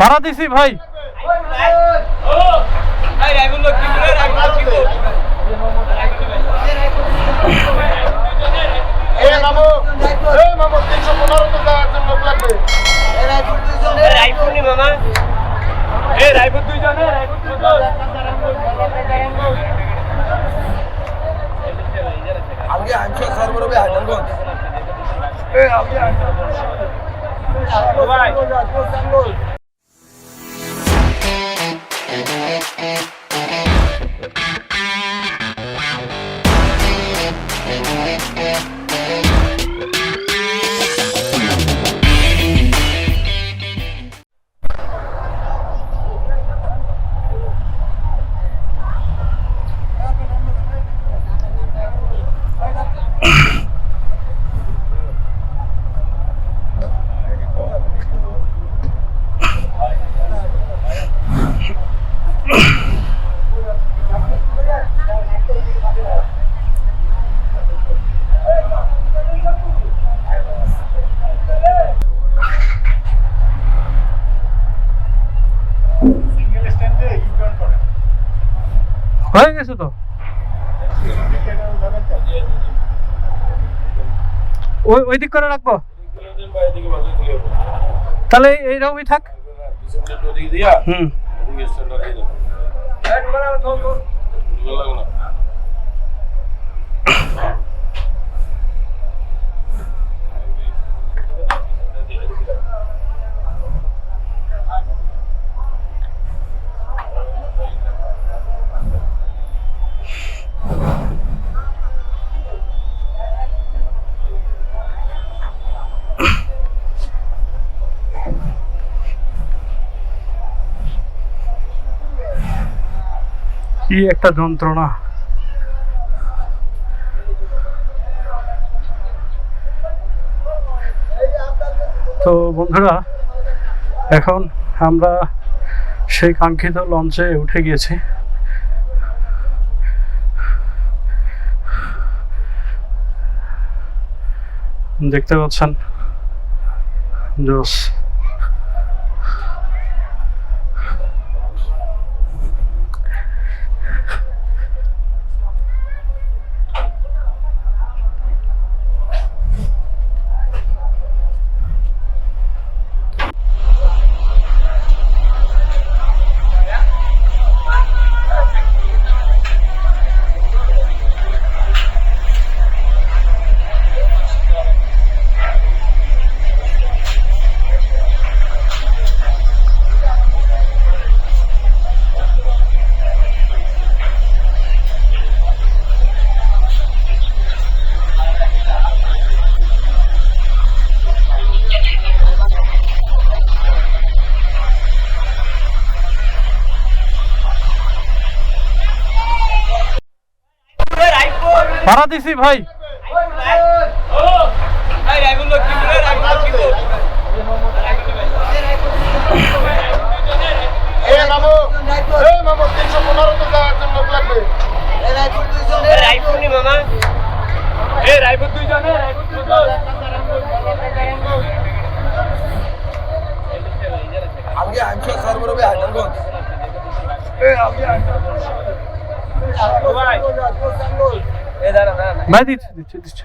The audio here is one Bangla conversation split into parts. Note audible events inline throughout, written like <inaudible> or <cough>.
ভাড়া দিছি ভাই। লোক লাগবে। রাইফুনি মামা। এ রাইফুন দুইজনে রাইফুন Thank you. ওই ওই দিক করে রাখব? তাহলে এইরকমই থাক। হুম। একটা যন্ত্রণা। তো বন্ধুরা এখন আমরা সেই কাঙ্ক্ষিত লঞ্চে উঠে গিয়েছি। দেখতে পাচ্ছেন জোস রাইফুন ভাড়া দিছি ভাই রাইফুন লোক কি করে রাইফুন কি এ মামু এ মামু তিনশো পনেরো টাকা একজন লোক লাগবে রাইফুনি মামা এ রাইফুন দুইজনে রাইফুন দুইজন আজকে আইনশো সর্বরবে হাইদারগঞ্জ এ দাঁড়া দাঁড়া ভাই দিচ্ছি দিচ্ছি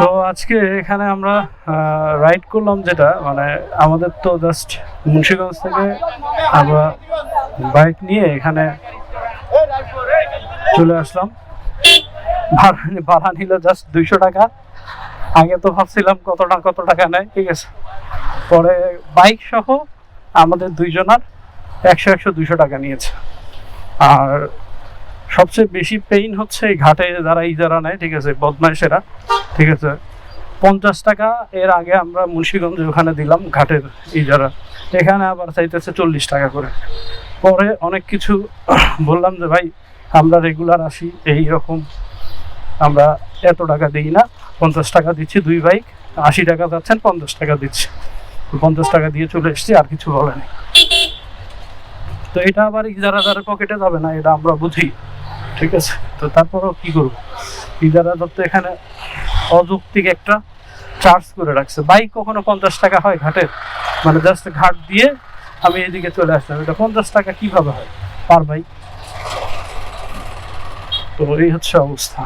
তো আজকে এখানে আমরা রাইড করলাম যেটা মানে আমাদের তো জাস্ট মুন্সিগঞ্জ থেকে আমরা বাইক নিয়ে এখানে চলে আসলাম। ভাড়া নিল জাস্ট দুইশো টাকা। আগে তো ভাবছিলাম কত না কত টাকা নেয়, ঠিক আছে। পরে বাইক সহ আমাদের দুইজনার একশো একশো দুইশো টাকা নিয়েছে। আর সবচেয়ে বেশি পেইন হচ্ছে এই ঘাটে যারা ইজারা নেয়, ঠিক আছে, বদমাইশেরা, ঠিক আছে। পঞ্চাশ টাকা এর আগে আমরা মুন্সিগঞ্জে ওখানে দিলাম ঘাটের ইজারা এখানে আবার চাইতেছে চল্লিশ টাকা করে। পরে অনেক কিছু <clears throat> বললাম যে ভাই, আমরা রেগুলার আসি এই রকম আমরা এত টাকা দিই না, পঞ্চাশ টাকা দিচ্ছি দুই বাইক আশি টাকা যাচ্ছেন, পঞ্চাশ টাকা দিচ্ছি। পঞ্চাশ টাকা দিয়ে চলে এসেছি, আর কিছু বলেনি তো এটা আবার ইজারাদারের পকেটে যাবে না, এটা আমরা বুঝি, ঠিক আছে? তো তারপরেও কি করব? ইজারাদার তো এখানে অযৌক্তিক একটা চার্জ করে রাখছে। বাইক কখনো পঞ্চাশ টাকা হয় ঘাটের? মানে জাস্ট ঘাট দিয়ে আমি এদিকে চলে আসলাম। এটা পঞ্চাশ টাকা কীভাবে হয়? পার বাইক তো এই হচ্ছে অবস্থা।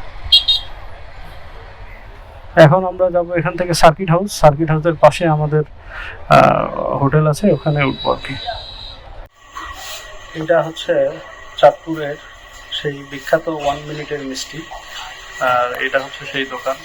এখন আমরা যাব এখান থেকে সার্কিট হাউস। সার্কিট হাউসের পাশে আমাদের হোটেল আছে, ওখানে উঠব আর কি। এটা হচ্ছে চাঁদপুরের সেই বিখ্যাত ওয়ান মিনিটের মিষ্টি, আর এটা হচ্ছে সেই দোকান।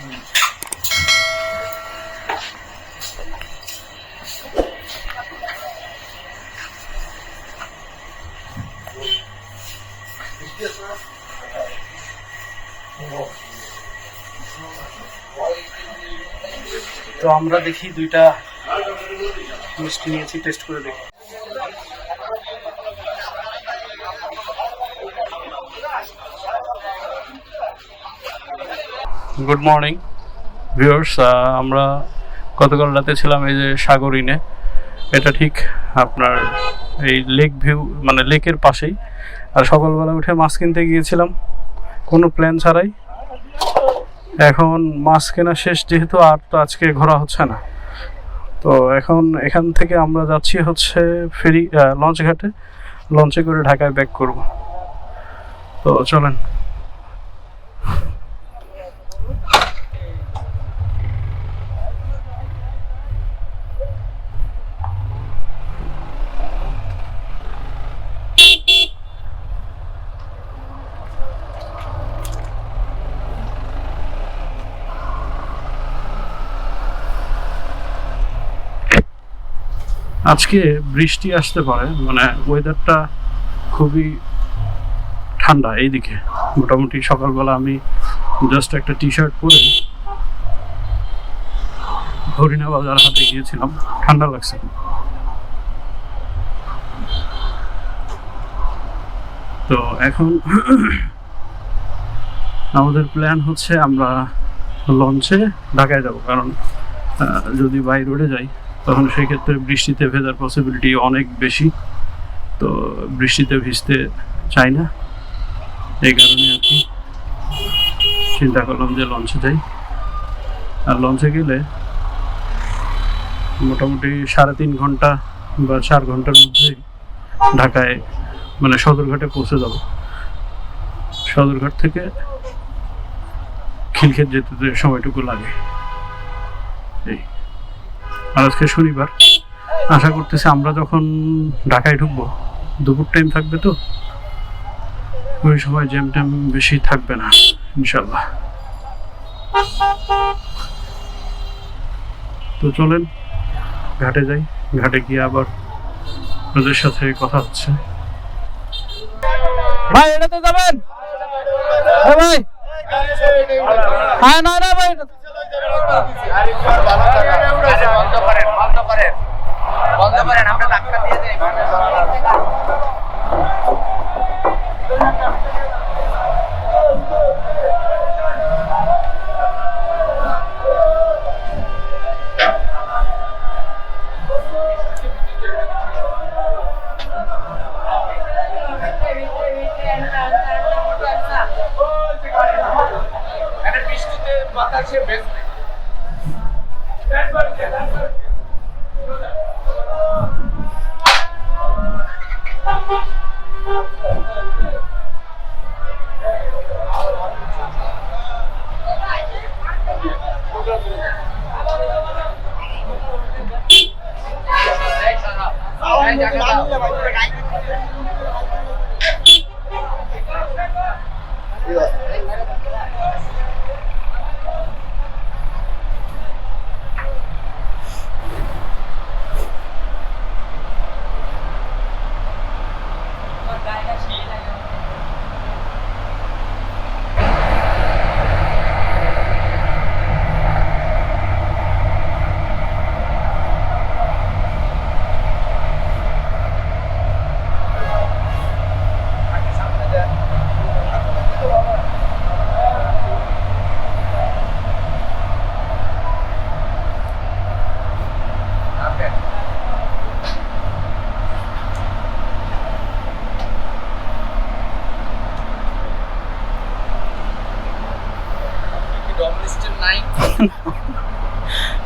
তো আমরা দেখি দুইটা মিষ্টি নিয়েছি টেস্ট করে দেখি। গুড মর্নিং ভিউয়ার্স আমরা গতকাল রাতে ছিলাম এই যে সাগরিনে। এটা ঠিক আপনার এই লেক ভিউ মানে লেকের পাশেই। আর সকালবেলা উঠে মাছ কিনতে গিয়েছিলাম। কোনো প্ল্যান ছাড়াই। এখন মাছ কেনা শেষ, যেহেতু আর তো আজকে ঘোরা হচ্ছে না। তো এখন এখান থেকে আমরা যাচ্ছি হচ্ছে ফেরি লঞ্চ ঘাটে। লঞ্চে করে ঢাকায় ব্যাক করব। তো চলেন। আজকে বৃষ্টি আসতে পারে মানে ওয়েদারটা খুবই ঠান্ডা এইদিকে। মোটামুটি সকালবেলা আমি জাস্ট একটা টি শার্ট পরে হরিণা বাজার হাতে গিয়েছিলাম, ঠান্ডা লাগছে। তো এখন আমাদের প্ল্যান হচ্ছে আমরা লঞ্চে ঢাকায় যাব, কারণ যদি বাই রোডে যাই তখন সেক্ষেত্রে বৃষ্টিতে ভেজার পসিবিলিটি অনেক বেশি। তো বৃষ্টিতে ভিজতে চাই না। এই কারণে আর কি চিন্তা করলাম যে লঞ্চে যাই। আর লঞ্চে গেলে মোটামুটি সাড়ে তিন ঘণ্টা বা চার ঘণ্টার মধ্যেই ঢাকায় মানে সদরঘাটে পৌঁছে যাব। সদরঘাট থেকে খিলক্ষেত যেতে সময়টুকু লাগে। এই। আজকে শনিবার। আশা করতেছি আমরা যখন ঢাকায় ঢুকবো, দুপুর টাইম থাকবে তো? ওই সময় জ্যাম ট্যাম বেশি থাকবে না ইনশাল্লাহ তো চলেন, ঘাটে যাই। ঘাটে গিয়ে আবার ওদের সাথে কথা হচ্ছে। ভাই এটাতে যাবেন? ভাই। হ্যাঁ না না ভাই ভালো করেন বন্ধ করেন।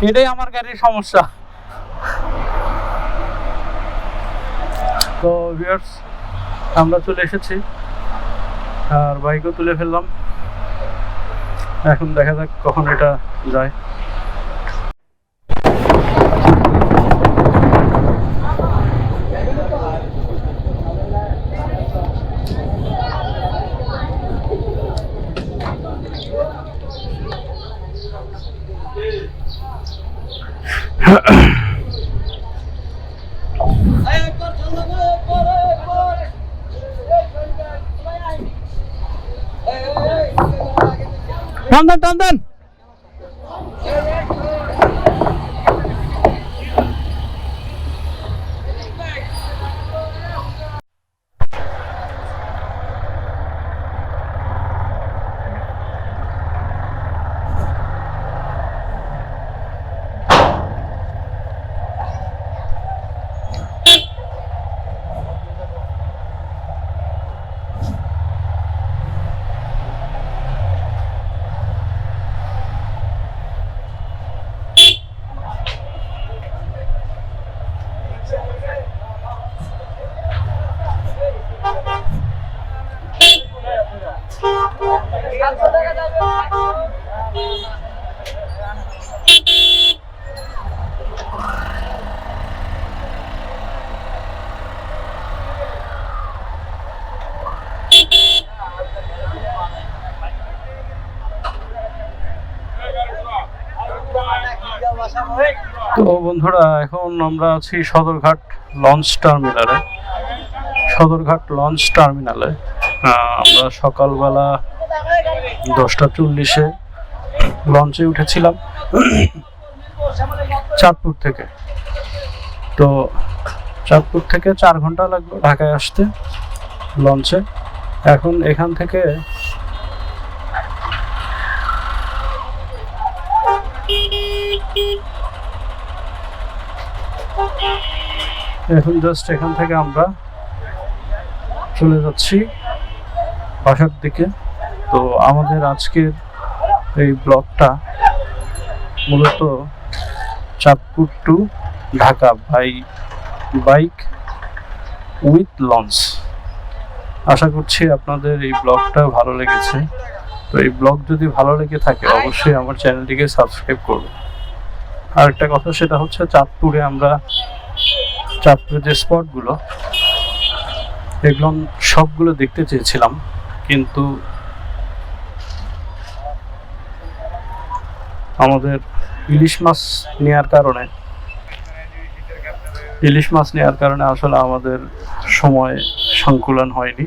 এটাই আমার গাড়ির সমস্যা। তো ভিউয়ার্স আমরা চলে এসেছি। আর বাইকও তুলে ফেললাম। এখন দেখা যাক কখন এটা যায়। দেন টান দেন তো বন্ধুরা, এখন আমরা আছি সদরঘাট লঞ্চ টার্মিনালে। সদরঘাট লঞ্চ টার্মিনালে। আমরা সকালবেলা দশটা চল্লিশে লঞ্চে উঠেছিলাম চাঁদপুর থেকে। তো চাঁদপুর থেকে চার ঘণ্টা লাগল ঢাকায় আসতে লঞ্চে। এখন এখান থেকে এখন জাস্ট এখান থেকে আমরা চলে যাচ্ছি বাসার দিকে। তো আমাদের আজকের এই ব্লগটা মূলত Chandpur to Dhaka by bike with launch আশা করছি আপনাদের এই ব্লগটা ভালো লেগেছে। তো এই ব্লগ যদি ভালো লেগে থাকে, অবশ্যই আমার চ্যানেলটিকে সাবস্ক্রাইব করুন। আর একটা কথা, সেটা হচ্ছে চাঁদপুরে আমরা চাঁদপুরের যে স্পটগুলো এগুলো সবগুলো দেখতে চেয়েছিলাম, কিন্তু আমাদের ইলিশ মাছ নেওয়ার কারণে, ইলিশ মাছ নেওয়ার কারণে আসলে আমাদের সময় সংকুলন হয়নি,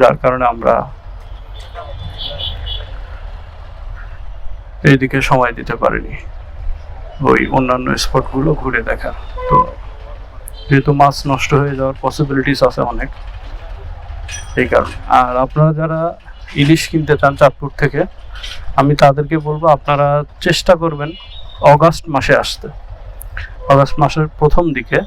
যার কারণে আমরা এইদিকে সময় দিতে পারিনি, ওই অন্যান্য স্পটগুলো ঘুরে দেখা তো যেহেতু মাছ নষ্ট হয়ে যাওয়ার পসিবিলিটিস আছে অনেক, এই কারণে। আর আপনারা যারা ইলিশ কিনতে চান চাঁদপুর থেকে, আমি তাদেরকে বলব আপনারা চেষ্টা করবেন অগাস্ট মাসে আসতে। অগাস্ট মাসের প্রথম দিকে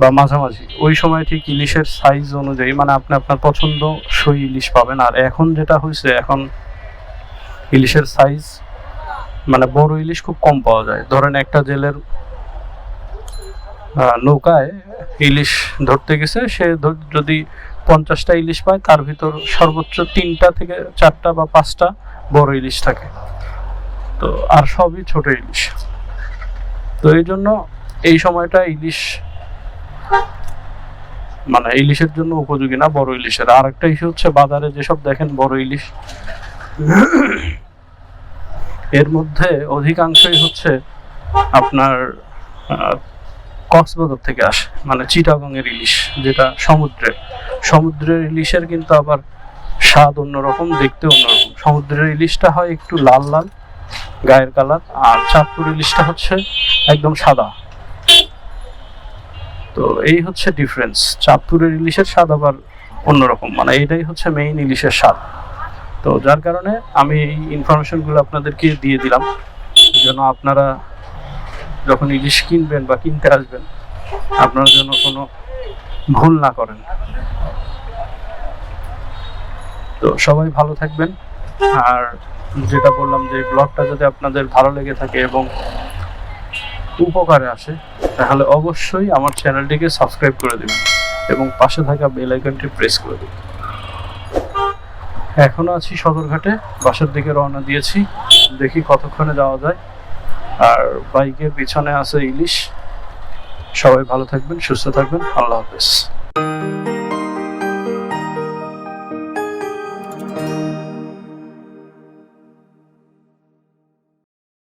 বা মাঝামাঝি, ওই সময় ঠিক ইলিশের সাইজ অনুযায়ী মানে আপনি আপনার পছন্দ সই ইলিশ পাবেন। আর এখন যেটা হয়েছে, এখন ইলিশের সাইজ মানে বড় ইলিশ খুব কম পাওয়া যায়। ধরেন একটা জেলের নৌকায় ইলিশ ধরতে গেছে। সে যদি পঞ্চাশটা ইলিশ পায়, তার ভিতর সর্বোচ্চ তিনটা থেকে চারটা বা পাঁচটা বড় ইলিশ থাকে। তো, আর সবই ছোট ইলিশ। তো এই জন্য এই সময়টা ইলিশ মানে ইলিশের জন্য উপযোগী না, বড় ইলিশের। আর একটা ইস্যু হচ্ছে বাজারে যেসব দেখেন বড় ইলিশ, এর মধ্যে অধিকাংশই হচ্ছে আপনার কক্সবাজার থেকে আসে মানে চিটাগংয়ের ইলিশ, যেটা সমুদ্রের। সমুদ্রের ইলিশের কিন্তু আবার স্বাদ অন্যরকম দেখতে অন্যরকম। সমুদ্রের ইলিশটা হয় একটু লাল লাল, গায়ের কালার, আর চাঁদপুর ইলিশটা হচ্ছে একদম সাদা। তো এই হচ্ছে ডিফারেন্স চাঁদপুরের ইলিশের স্বাদ আবার অন্যরকম মানে এটাই হচ্ছে মেইন ইলিশের স্বাদ। তো যার কারণে আমি এই ইনফরমেশনগুলো আপনাদেরকে দিয়ে দিলাম, যেন আপনারা যখন ইলিশ কিনবেন বা কিনতে আসবেন, আপনার জন্য কোনো ভুল না করেন। তো সবাই ভালো থাকবেন। আর যেটা বললাম যে ব্লগটা যদি আপনাদের ভালো লেগে থাকে এবং উপকারে আসে, তাহলে অবশ্যই আমার চ্যানেলটিকে সাবস্ক্রাইব করে দেবেন এবং পাশে থাকা বেল আইকনটি প্রেস করে দেবেন। এখনও আছি সদরঘাটে, বাসার দিকে রওনা দিয়েছি। দেখি কতক্ষণে যাওয়া যায়। আর বাইকের পিছনে আছে ইলিশ। সবাই ভালো থাকবেন সুস্থ থাকবেন। আল্লাহ হাফেজ।